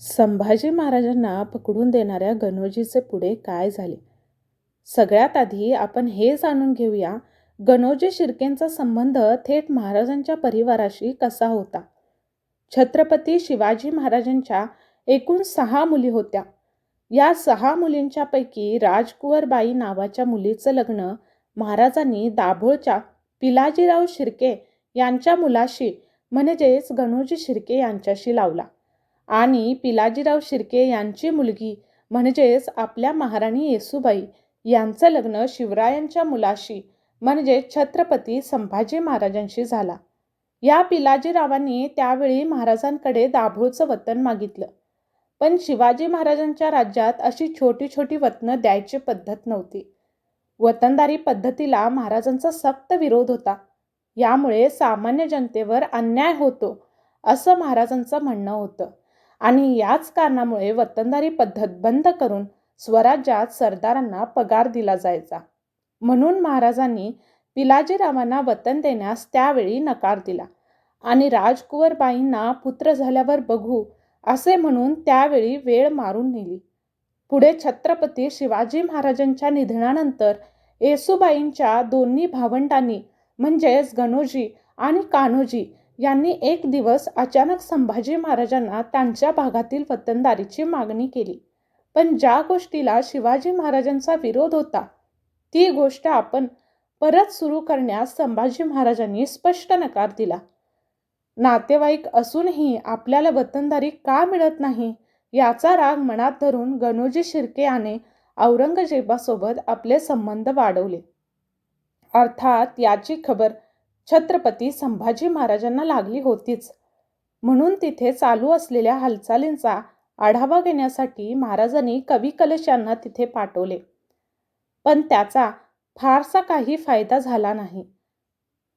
संभाजी महाराजांना पकडून देणाऱ्या गणोजीचे पुढे काय झाले? सगळ्यात आधी आपण हे जाणून घेऊया गणोजी शिर्केंचा संबंध थेट महाराजांच्या परिवाराशी कसा होता? छत्रपती शिवाजी महाराजांच्या एकूण सहा मुली होत्या. या सहा मुलींच्यापैकी राजकुवरबाई नावाच्या मुलीचं लग्न महाराजांनी दाभोळच्या पिलाजीराव शिर्के यांच्या मुलाशी म्हणजेच गणोजी शिर्के यांच्याशी लावला. आणि पिलाजीराव शिर्के यांची मुलगी म्हणजेच आपल्या महाराणी येसूबाई यांचं लग्न शिवरायांच्या मुलाशी म्हणजे छत्रपती संभाजी महाराजांशी झाला. या पिलाजीरावांनी त्यावेळी महाराजांकडे दाभोळचं वतन मागितलं. पण शिवाजी महाराजांच्या राज्यात अशी छोटी छोटी वतनं द्यायची पद्धत नव्हती. वतनदारी पद्धतीला महाराजांचा सक्त विरोध होता. यामुळे सामान्य जनतेवर अन्याय होतो असं महाराजांचं म्हणणं होतं. आणि याच कारणामुळे वतनदारी पद्धत बंद करून स्वराज्यात सरदारांना पगार दिला जायचा. म्हणून महाराजांनी पिलाजीरावांना वतन देण्यास त्यावेळी नकार दिला. आणि राजकुवरबाईंना पुत्र झाल्यावर बघू असे म्हणून त्यावेळी वेळ मारून नेली. पुढे छत्रपती शिवाजी महाराजांच्या निधनानंतर येसूबाईंच्या दोन्ही भावंडांनी म्हणजेच गणोजी आणि कान्होजी यांनी एक दिवस अचानक संभाजी महाराजांना त्यांच्या भागातील वतनदारीची मागणी केली. पण ज्या गोष्टीला शिवाजी महाराजांचा विरोध होता ती गोष्ट आपण परत सुरू करण्यास संभाजी महाराजांनी स्पष्ट नकार दिला. नातेवाईक असूनही आपल्याला वतनदारी का मिळत नाही याचा राग मनात धरून गणोजी शिर्के याने औरंगजेबासोबत आपले संबंध वाढवले. अर्थात याची खबर छत्रपती संभाजी महाराजांना लागली होतीच. म्हणून तिथे चालू असलेल्या हालचालींचा आढावा घेण्यासाठी महाराजांनी कवी कलश यांना तिथे पाठवले. पण त्याचा फारसा काही फायदा झाला नाही.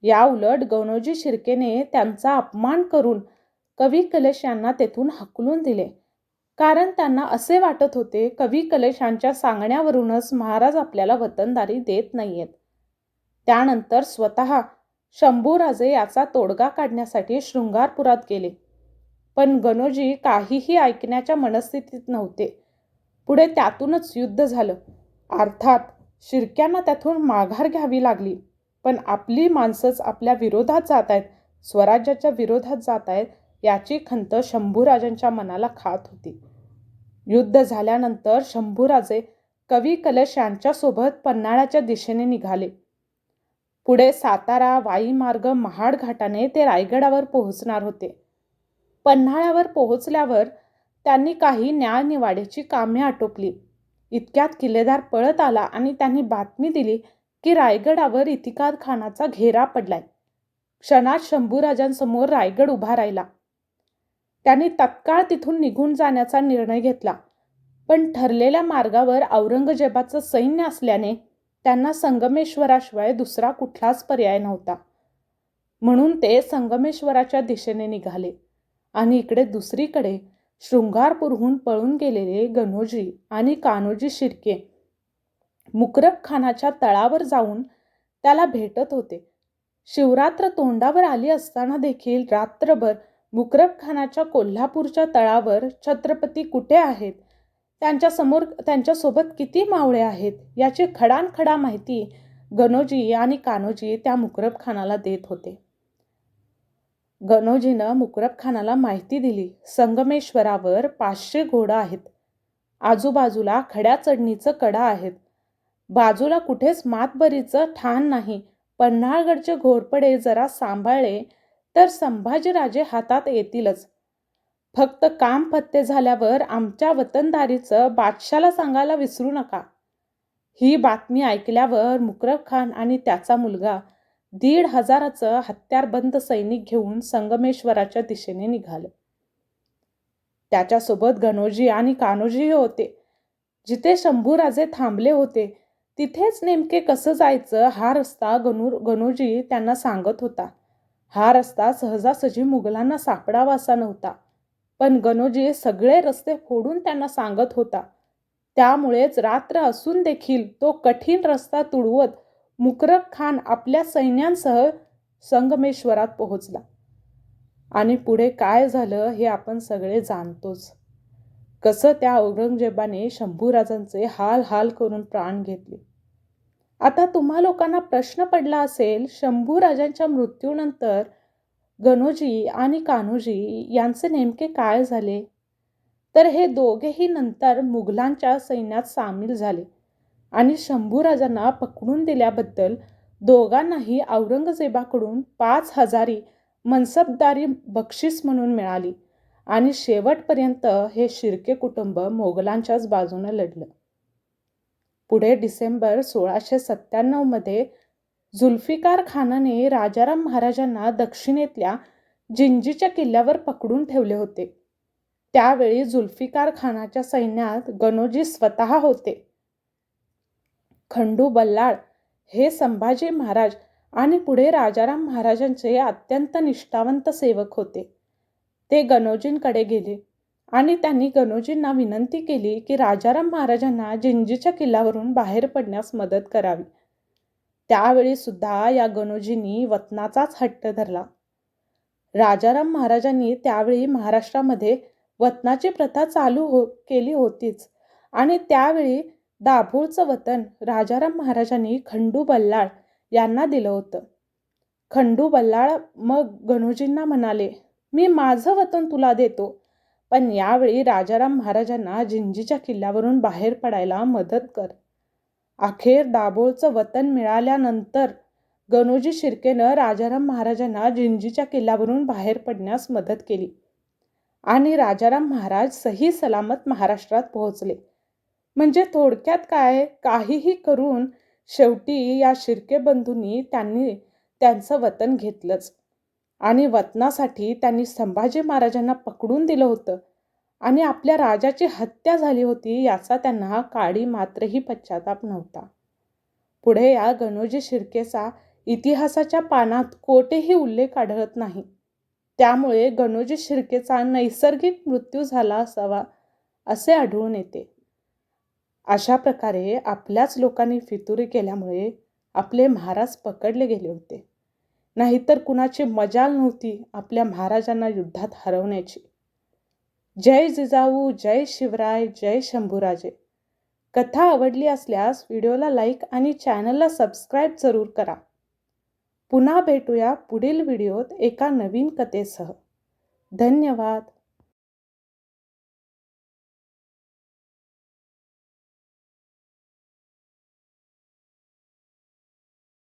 या उलट गणोजी शिर्केने त्यांचा अपमान करून कवी कलश यांना तेथून हकलून दिले. कारण त्यांना असे वाटत होते कवी कलश यांच्या सांगण्यावरूनच महाराज आपल्याला वतनदारी देत नाहीयेत. त्यानंतर स्वतः शंभूराजे याचा तोडगा काढण्यासाठी शृंगारपुरात गेले. पण गणोजी काहीही ऐकण्याच्या मनस्थितीत नव्हते. पुढे त्यातूनच युद्ध झालं. अर्थात शिरक्यांना त्यातून माघार घ्यावी लागली. पण आपली माणसंच आपल्या विरोधात जात आहेत स्वराज्याच्या विरोधात जात आहेत याची खंत शंभूराजांच्या मनाला खात होती. युद्ध झाल्यानंतर शंभूराजे कवी कलश यांच्यासोबत पन्हाळ्याच्या दिशेने निघाले. पुढे सातारा वाईमार्ग महाड घाटाने ते रायगडावर पोहोचणार होते. पन्हाळ्यावर पोहोचल्यावर त्यांनी काही न्यायनिवाड्याची कामे आटोपली. इतक्यात किल्लेदार पळत आला आणि त्यांनी बातमी दिली की रायगडावर इतिकाद खानाचा घेरा पडलाय. क्षणात शंभूराजांसमोर रायगड उभा राहिला. त्यांनी तत्काळ तिथून निघून जाण्याचा निर्णय घेतला. पण ठरलेल्या मार्गावर औरंगजेबाचं सैन्य असल्याने त्यांना संगमेश्वराशिवाय दुसरा कुठलाच पर्याय नव्हता. म्हणून ते संगमेश्वराच्या दिशेने निघाले आणि इकडे दुसरीकडे शृंगारपूरहून पळून गेलेले गणोजी आणि कान्होजी शिर्के मुकरब खानाच्या तळावर जाऊन त्याला भेटत होते. शिवरात्र तोंडावर आली असताना देखील रात्रभर मुकरब खानाच्या कोल्हापूरच्या तळावर छत्रपती कुठे आहेत? त्यांच्यासमोर त्यांच्यासोबत किती मावळे आहेत याची खडानखडा माहिती गणोजी आणि कान्होजी त्या मुकरब खानाला देत होते. गणोजीनं मुकरब खानाला माहिती दिली संगमेश्वरावर पाचशे घोडं आहेत. आजूबाजूला खड्या चढणीचं कडा आहेत. बाजूला कुठेच मातबरीचं ठाण नाही. पन्हाळगडचे घोरपडे जरा सांभाळले तर संभाजीराजे हातात येतीलच. फक्त काम फत्ते झाल्यावर आमच्या वतनदारीचं बादशाला सांगायला विसरू नका. ही बातमी ऐकल्यावर मुकरब खान आणि त्याचा मुलगा दीड हजाराचं हत्यारबंद सैनिक घेऊन संगमेश्वराच्या दिशेने निघालं. त्याच्यासोबत गणोजी आणि कान्होजी होते. जिथे शंभूराजे थांबले होते तिथेच नेमके कसं जायचं हा रस्ता गणू गणोजी त्यांना सांगत होता. हा रस्ता सहजासहजी मुघलांना सापडावा असा नव्हता. पण गणोजी सगळे रस्ते फोडून त्यांना सांगत होता. त्यामुळेच रात्र असून देखील तो कठीण रस्ता तुडवत मुकरक खान आपल्या सैन्यांसह संगमेश्वरात पोहोचला. आणि पुढे काय झालं हे आपण सगळे जाणतोच. कसं त्या औरंगजेबाने शंभूराजांचे हाल हाल करून प्राण घेतले. आता तुम्हा लोकांना प्रश्न पडला असेल शंभूराजांच्या मृत्यूनंतर गणोजी आणि कान्होजी यांचे नेमके काय झाले? तर हे दोघेही नंतर मुघलांच्या सैन्यात सामील झाले आणि शंभूराजांना पकडून दिल्याबद्दल दोघांनाही औरंगजेबाकडून पाच हजारी मनसबदारी बक्षीस म्हणून मिळाली आणि शेवटपर्यंत हे शिर्के कुटुंब मोगलांच्याच बाजूने लढलं. पुढे डिसेंबर सोळाशे सत्त्याण्णवमध्ये जुल्फिकार खानाने राजाराम महाराजांना दक्षिणेतल्या जिंजीच्या किल्ल्यावर पकडून ठेवले होते. त्यावेळी जुल्फिकार खानाच्या सैन्यात गणोजी स्वतः होते. खंडू बल्लाळ हे संभाजी महाराज आणि पुढे राजाराम महाराजांचे अत्यंत निष्ठावंत सेवक होते. ते गणोजींकडे गेले आणि त्यांनी गणोजींना विनंती केली की राजाराम महाराजांना जिंजीच्या किल्ल्यावरून बाहेर पडण्यास मदत करावी. त्यावेळी सुद्धा या गणोजींनी वतनाचाच हट्ट धरला. राजाराम महाराजांनी त्यावेळी महाराष्ट्रामध्ये वतनाची प्रथा चालू हो केली होतीच. आणि त्यावेळी दाभोळचं वतन राजाराम महाराजांनी खंडू बल्लाळ यांना दिलं होतं. खंडू बल्लाळ मग गणोजींना म्हणाले मी माझं वतन तुला देतो. पण यावेळी राजाराम महाराजांना जिंजीच्या किल्ल्यावरून बाहेर पडायला मदत कर. अखेर दाभोळचं वतन मिळाल्यानंतर गणोजी शिर्केनं राजाराम महाराजांना जिंजीच्या किल्ल्यावरून बाहेर पडण्यास मदत केली आणि राजाराम महाराज सही सलामत महाराष्ट्रात पोहोचले. म्हणजे थोडक्यात काय? काहीही करून शेवटी या शिर्के बंधूंनी त्यांनी त्यांचं वतन घेतलंच आणि वतनासाठी त्यांनी संभाजी महाराजांना पकडून दिलं होतं. आणि आपल्या राजाची हत्या झाली होती याचा त्यांना काळी मात्रही पश्चाताप नव्हता. पुढे या गणोजी शिर्केचा इतिहासाच्या पानात कोठेही उल्लेख आढळत नाही. त्यामुळे गणोजी शिर्केचा नैसर्गिक मृत्यू झाला असावा असे आढळून येते. अशा प्रकारे आपल्याच लोकांनी फितुरी केल्यामुळे आपले महाराज पकडले गेले होते. नाहीतर कुणाची मजाल नव्हती आपल्या महाराजांना युद्धात हरवण्याची. जय जिजाऊ जय शिवराय जय शंभूराजे. कथा आवडली असल्यास व्हिडिओला लाईक आणि चॅनलला सबस्क्राईब जरूर करा. पुन्हा भेटूया पुढील व्हिडिओत एका नवीन कथेसह. धन्यवाद.